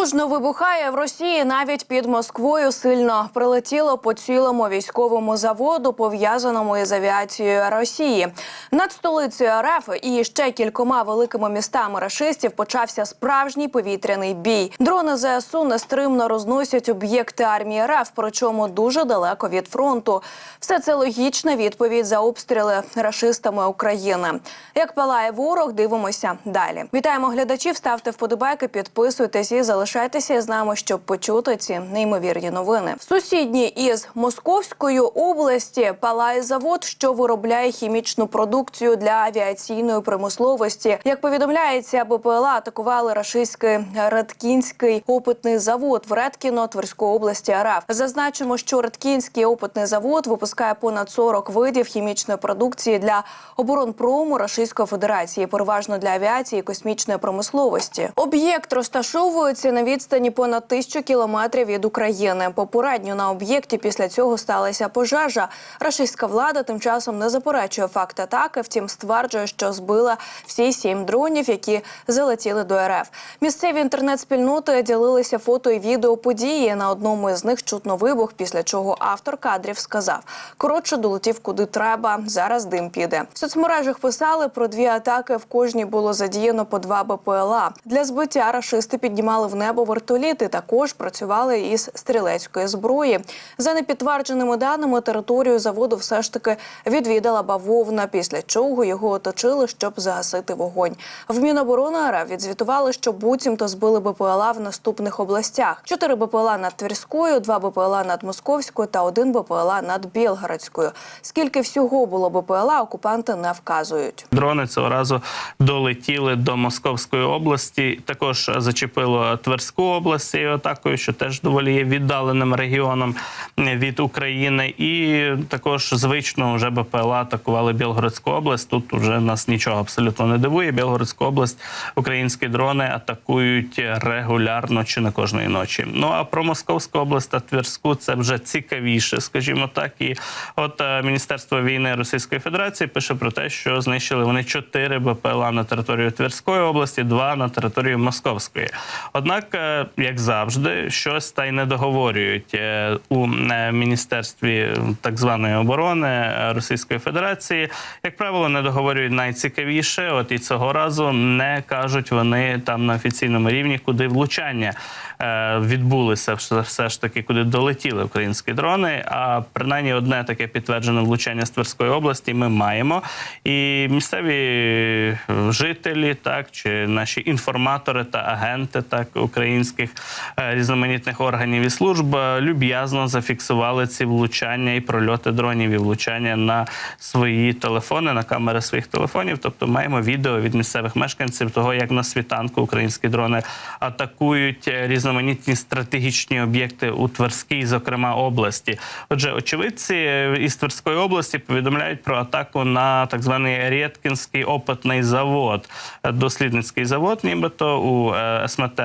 Потужно вибухає в Росії навіть під Москвою. Сильно прилетіло по цілому військовому заводу, пов'язаному із авіацією Росії. Над столицею РФ і ще кількома великими містами рашистів почався справжній повітряний бій. Дрони ЗСУ нестримно розносять об'єкти армії РФ, причому дуже далеко від фронту. Все це логічна відповідь за обстріли рашистами України. Як палає ворог, дивимося далі. Вітаємо глядачів. Ставте вподобайки, підписуйтесь і залишайтеся з нами, щоб почути ці неймовірні новини. В сусідній із Московської області палає завод, що виробляє хімічну продукцію для авіаційної промисловості. Як повідомляється, БПЛА атакували рашистський Радкінський опитний завод в Редкіно Тверської області РФ. Зазначимо, що Редкінський опитний завод випускає понад 40 видів хімічної продукції для оборонпрому Російської Федерації, переважно для авіації і космічної промисловості. Об'єкт розташовується на відстані понад тисячу кілометрів від України. Попередньо на об'єкті після цього сталася пожежа. Рашистська влада тим часом не заперечує факт атаки, втім стверджує, що збила всі сім дронів, які залетіли до РФ. Місцеві інтернет-спільноти ділилися фото і відео події. На одному із них чутно вибух, після чого автор кадрів сказав: коротше, долетів куди треба. Зараз дим піде. В соцмережах писали про дві атаки. В кожній було задіяно по два БПЛА. Для збиття рашисти піднімали в небо вертоліти. Також працювали із стрілецької зброї. За непідтвердженими даними, територію заводу все ж таки відвідала бавовна, після чого його оточили, щоб загасити вогонь. В Міноборони РФ відзвітували, що буцімто збили БПЛА в наступних областях: чотири БПЛА над Тверською, два БПЛА над Московською та один БПЛА над Білгородською. Скільки всього було БПЛА, окупанти не вказують. Дрони цього разу долетіли до Московської області. Також зачепило Тверську область цією атакою, що теж доволі є віддаленим регіоном від України. І також звично вже БПЛА атакували Білгородську область. Тут вже нас нічого абсолютно не дивує. Білгородську область українські дрони атакують регулярно чи не кожної ночі. Ну а про Московську область та Тверську це вже цікавіше, скажімо так. І от е, Міністерство війни Російської Федерації пише про те, що знищили вони чотири БПЛА на територію Тверської області, два на територію Московської. Однак, е, як завжди, щось та й не договорюють е, у е, міністерстві так званої оборони Російської Федерації. Як правило, не договорюють найцікавіше. От і цього разу не кажуть вони там на офіційному рівні, куди влучання е, відбулися, все- ж таки, куди долетіли українські дрони. А принаймні одне таке підтверджене влучання з Тверської області ми маємо. І місцеві жителі, так чи наші інформатори та агенти, так українських е, різноманітних органів і служб е, люб'язно зафіксували ці влучання і прольоти дронів і влучання на свої телефони, на камери своїх телефонів. Тобто маємо відео від місцевих мешканців того, як на світанку українські дрони атакують е, різноманітні стратегічні об'єкти у Тверській, зокрема області. Отже, очевидці із Тверської області повідомляють про атаку на так званий Рєткінський опитний завод, дослідницький завод, нібито у СМТ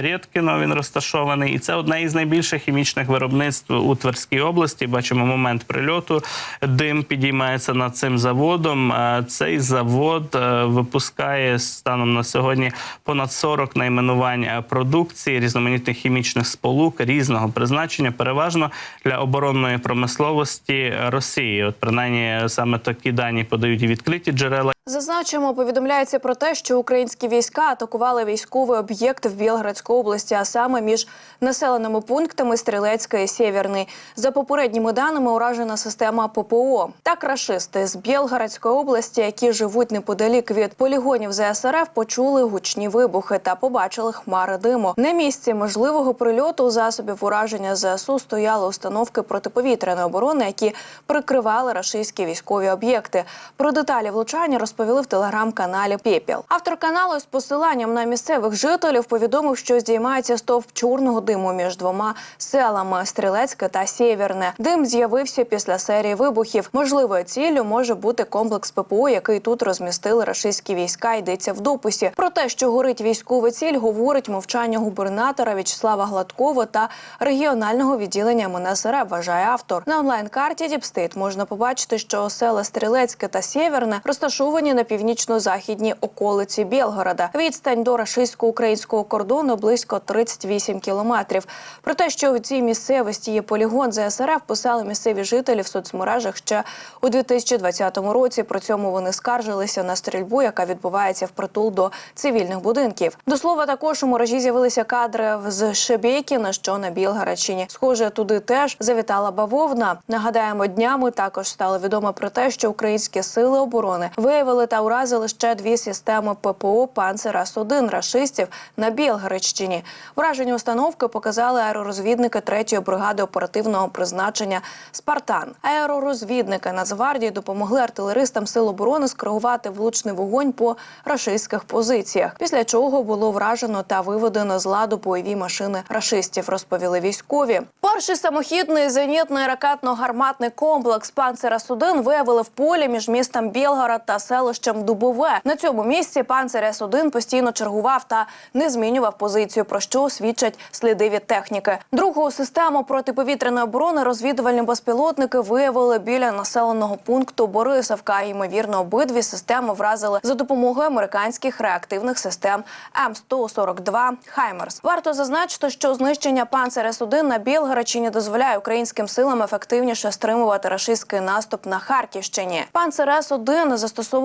Рєткіно він розташований, і це одне із найбільших хімічних виробництв у Тверській області. Бачимо момент прильоту. Дим підіймається над цим заводом. Е, Цей завод е, випускає станом на сьогодні понад 40 найменувань е, продукції різноманітних хімічних сполук різного призначення, переважно для оборонної промисловості Росії. От принаймні саме такі дані подають і відкриті джерела. Зазначимо, повідомляється про те, що українські війська атакували військовий об'єкт в Білградській області, а саме між населеними пунктами Стрілецька і Сєвєрний. За попередніми даними, уражена система ППО. Так рашисти з Білградської області, які живуть неподалік від полігонів ЗСРФ, почули гучні вибухи та побачили хмари диму. На місці можливого прильоту засобів ураження ЗСУ стояли установки протиповітряної оборони, які прикривали рашистські військові об'єкти. Про деталі влучання розповіли в телеграм-каналі Пєпіл. Автор каналу з посиланням на місцевих жителів повідомив, що здіймається стовп чорного диму між двома селами Стрілецьке та Сєвєрне. Дим з'явився після серії вибухів. Можливою ціллю може бути комплекс ППО, який тут розмістили рашистські війська. Йдеться в дописі. Про те, що горить військова ціль, говорить мовчання губернатора В'ячеслава Гладкова та регіонального відділення МНСР, вважає автор. На онлайн-карті Діпстейт можна побачити, що села Стрілецьке та Сєвєрне розташовані районі на північно-західній околиці Білгорода. Відстань до рашистсько-українського кордону близько 38 кілометрів. Про те, що в цій місцевості є полігон ЗСРФ, писали місцеві жителі в соцмережах ще у 2020 році. При цьому вони скаржилися на стрільбу, яка відбувається впритул до цивільних будинків. До слова, також у мережі з'явилися кадри з Шебєкіна, що на Білгородщині. Схоже, туди теж завітала бавовна. Нагадаємо, днями також стало відомо про те, що українські сили оборони виявили та уразили ще дві системи ППО «Панцерас-1» рашистів на Білгородщині. Вражені установки показали аеророзвідники 3-ї бригади оперативного призначення Спартан. Аеророзвідники Нацгвардії допомогли артилеристам сил оборони скоригувати влучний вогонь по рашистських позиціях. Після чого було вражено та виведено з ладу бойові машини рашистів. Розповіли військові. Перший самохідний зенітний ракетно-гарматний комплекс «Панцерас-1» виявили в полі між містом Білгород та селищем Дубове. На цьому місці «Панцерас-1» постійно чергував та не змінював позицію, про що свідчать сліди від техніки. Другу систему протиповітряної оборони розвідувальні безпілотники виявили біля населеного пункту Борисовка. Ймовірно, обидві системи вразили за допомогою американських реактивних систем М142 Хаймерс. Варто зазначити, що знищення «Панцерас-1» на Білгородщині дозволяє українським силам ефективніше стримувати рашистський наступ на Харківщині. «Панцерас-1»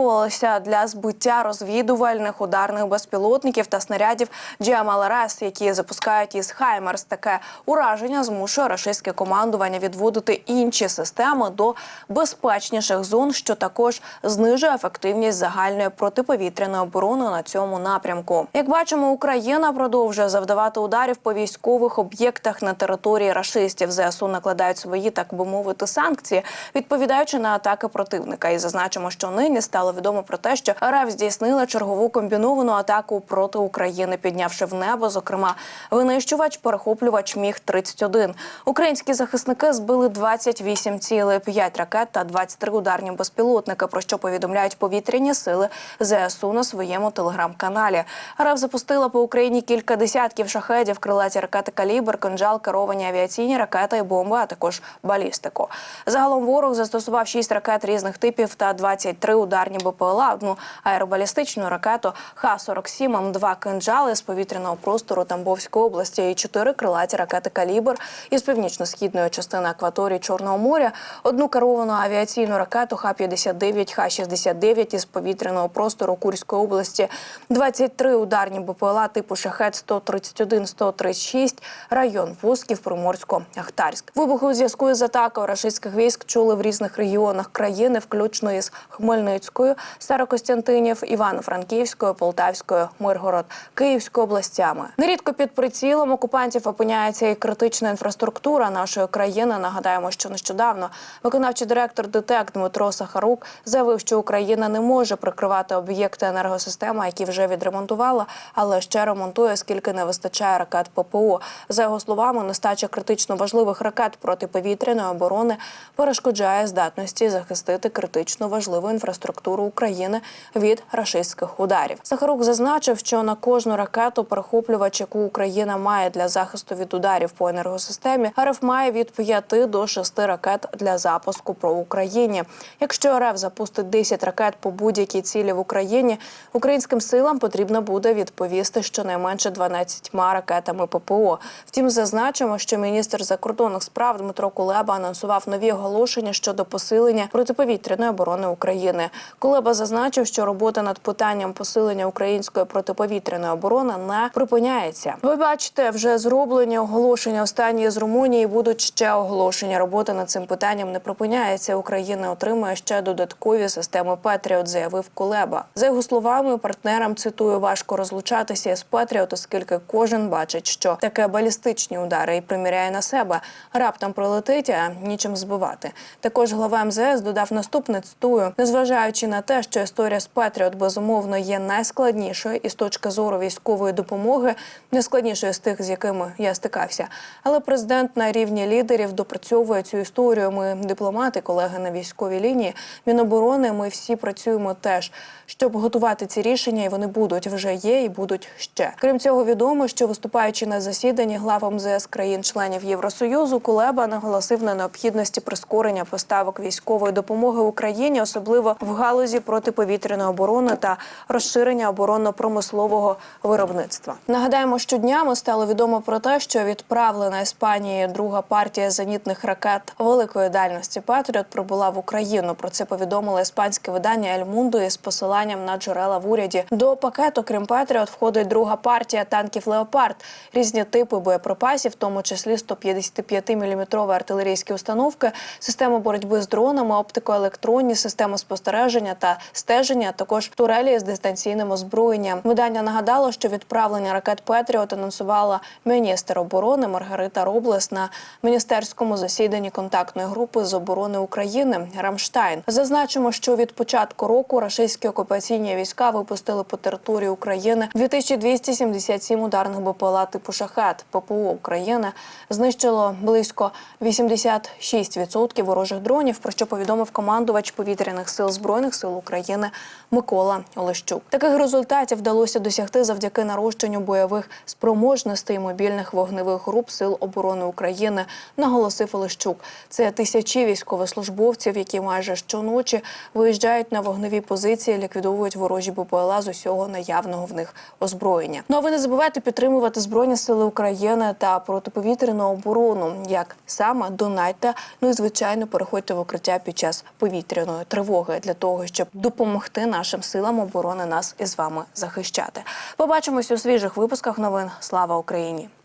застосовувалися для збиття розвідувальних ударних безпілотників та снарядів GMLRS, які запускають із Хаймерс. Таке ураження змушує рашистське командування відводити інші системи до безпечніших зон, що також знижує ефективність загальної протиповітряної оборони на цьому напрямку. Як бачимо, Україна продовжує завдавати ударів по військових об'єктах на території рашистів. ЗСУ накладають свої, так би мовити, санкції, відповідаючи на атаки противника. І зазначимо, що нині стало відомо про те, що РФ здійснила чергову комбіновану атаку проти України, піднявши в небо, зокрема, винищувач, перехоплювач міг 31 Українські захисники збили 28 цілей, 5 ракет та 23 ударні безпілотники. Про що повідомляють повітряні сили ЗСУ на своєму телеграм-каналі. РФ запустила по Україні кілька десятків шахедів, крилаті ракети калібр, кинжал, керовані авіаційні ракети і бомби, а також балістику. Загалом ворог застосував 6 ракет різних типів та 23 ударні БПЛА, одну аеробалістичну ракету Х-47, М2 кинджали з повітряного простору Тамбовської області. І 4 крилаті ракети калібр із північно-східної частини акваторії Чорного моря, одну керовану авіаційну ракету Х-59, Х-69 із повітряного простору Курської області, 23 ударні БПЛА типу Шахет 131-136, район Вузків, Приморсько-Ахтарськ. Вибухи у зв'язку із атакою рашистських військ чули в різних регіонах країни, включно із Хмельницькою, Старокостянтинів, Івано-Франківською, Полтавською, Миргород, Київською областями. Нерідко під прицілом окупантів опиняється і критична інфраструктура нашої країни. Нагадаємо, що нещодавно виконавчий директор ДТЕК Дмитро Сахарук заявив, що Україна не може прикривати об'єкти енергосистеми, які вже відремонтувала, але ще ремонтує, оскільки не вистачає ракет ППО. За його словами, нестача критично важливих ракет протиповітряної оборони перешкоджає здатності захистити критично важливу інфраструктуру України від рашистських ударів. Сахарук зазначив, що на кожну ракету перехоплювач, яку Україна має для захисту від ударів по енергосистемі, РФ має від 5 до 6 ракет для запуску по Україні. Якщо РФ запустить 10 ракет по будь-якій цілі в Україні, українським силам потрібно буде відповісти щонайменше 12 ракетами ППО. Втім, зазначимо, що міністр закордонних справ Дмитро Кулеба анонсував нові оголошення щодо посилення протиповітряної оборони України. Кулеба зазначив, що робота над питанням посилення української протиповітряної оборони не припиняється. Ви бачите, вже зроблені оголошення останні з Румунії. Будуть ще оголошення. Робота над цим питанням не припиняється. Україна отримує ще додаткові системи Петріот, заявив Кулеба. За його словами, партнерам цитую важко розлучатися з Петріот, оскільки кожен бачить, що таке балістичні удари і приміряє на себе. Раптом прилетить, а нічим збивати. Також глава МЗС додав наступне цитую, незважаючи на те, що історія з Петріот безумовно є найскладнішою і з точки зору військової допомоги, найскладнішою з тих, з якими я стикався. Але президент на рівні лідерів допрацьовує цю історію. Ми дипломати, колеги на військовій лінії, міноборони. Ми всі працюємо теж, щоб готувати ці рішення, і вони будуть вже є і будуть ще. Крім цього, відомо, що виступаючи на засіданні глав МЗС країн-членів Євросоюзу, Кулеба наголосив на необхідності прискорення поставок військової допомоги Україні, особливо в галузі галузі протиповітряної оборони та розширення оборонно-промислового виробництва. Нагадаємо, що днями стало відомо про те, що відправлена Іспанією друга партія зенітних ракет великої дальності Патріот прибула в Україну. Про це повідомило іспанське видання Ель Мунду із посиланням на джерела в уряді. До пакету, крім Патріот, входить друга партія танків Леопард, різні типи боєприпасів, в тому числі 155-мм артилерійські установки, системи боротьби з дронами, оптикоелектронні системи спостереження та стеження, також турелі з дистанційним озброєнням. Видання нагадало, що відправлення ракет Петріот анонсувала міністр оборони Маргарита Роблес на міністерському засіданні контактної групи з оборони України Рамштайн. Зазначимо, що від початку року рашистські окупаційні війська випустили по території України 2277 ударних БПЛА типу шахет. ППО України знищило близько 86% ворожих дронів. Про що повідомив командувач повітряних сил збройних сил України Микола Олещук. Таких результатів вдалося досягти завдяки нарощенню бойових спроможностей мобільних вогневих груп сил оборони України. Наголосив Олещук. Це тисячі військовослужбовців, які майже щоночі виїжджають на вогневі позиції, ліквідовують ворожі БПЛА з усього наявного в них озброєння. Ну а ви не забувайте підтримувати збройні сили України та протиповітряну оборону. Як саме донайте, ну і звичайно переходьте в укриття під час повітряної тривоги для того, щоб допомогти нашим силам оборони нас із вами захищати. Побачимось у свіжих випусках новин. Слава Україні!